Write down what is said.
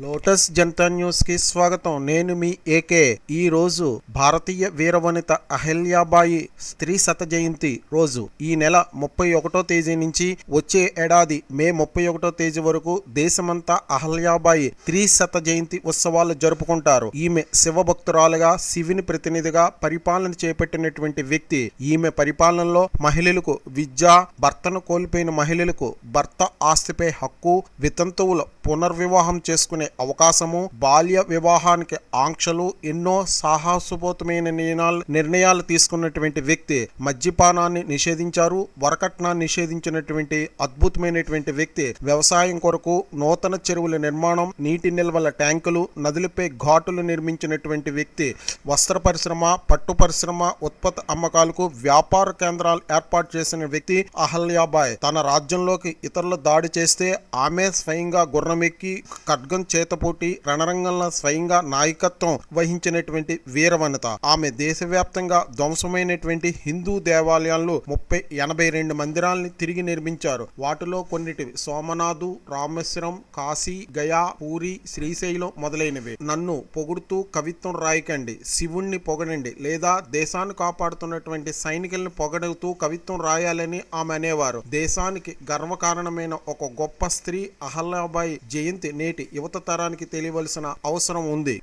Lotus Janata న్యూస్కి స్వాగతం. నేను మీ ఏకే. ఈ రోజు భారతీయ వీరవనిత అహల్యాబాయి స్త్రీ శత జయంతి రోజు. ఈ నెల ముప్పై ఒకటో తేదీ నుంచి వచ్చే ఏడాది మే ముప్పై ఒకటో తేదీ వరకు దేశమంతా అహల్యాబాయి స్త్రీ శత జయంతి ఉత్సవాలు జరుపుకుంటారు. ఈమె శివభక్తురాలుగా శివుని ప్రతినిధిగా పరిపాలన చేపట్టినటువంటి వ్యక్తి. ఈమె పరిపాలనలో మహిళలకు విద్య భర్తను కోల్పోయిన మహిళలకు భర్త ఆస్తిపై హక్కు వితంతువుల పునర్వివాహం చేసుకునే అవకాశము బాల్య వివాహానికి ఆంక్షలు ఎన్నో సాహసోపేతమైన నిర్ణయాలు నిర్ణయాలు తీసుకున్నటువంటి వ్యక్తి మద్యపానాన్ని నిషేధించారు వరకట్నాన్ని నిషేధించినటువంటి అద్భుతమైనటువంటి వ్యక్తి వ్యవసాయం కొరకు నూతన చెరువుల నిర్మాణం నీటి నిల్వల ట్యాంకులు నదులపై ఘాటులు నిర్మించినటువంటి వ్యక్తి వస్త్ర పరిశ్రమ పట్టు పరిశ్రమ ఉత్పత్తి అమ్మకాలకు వ్యాపార కేంద్రాలు ఏర్పాటు చేసిన వ్యక్తి అహల్యాబాయ్. తన రాజ్యంలోకి ఇతరులు దాడి చేస్తే ఆమె స్వయంగా గుర్రం గుర్రమెక్కి ఖడ్గం చేతపోటి రణరంగంలో స్వయంగా నాయకత్వం వహించినటువంటి వీరవనిత. ఆమె దేశవ్యాప్తంగా ధ్వంసమైనటువంటి హిందూ దేవాలయాల్లో ముప్పై ఎనభై రెండు మందిరాల్ని తిరిగి నిర్మించారు. వాటిలో కొన్నిటివి సోమనాథు రామేశ్వరం కాశీ గయా పూరి శ్రీశైలం మొదలైనవి. నన్ను పొగుడుతూ కవిత్వం రాయకండి శివుణ్ణి పొగడండి లేదా దేశాన్ని కాపాడుతున్నటువంటి సైనికుల్ని పొగడుతూ కవిత్వం రాయాలని ఆమె అనేవారు. దేశానికి గర్వకారణమైన ఒక గొప్ప స్త్రీ అహల్యాబాయి జయంతి నేటి యువత తరానికి తెలియవలసిన అవసరం ఉంది.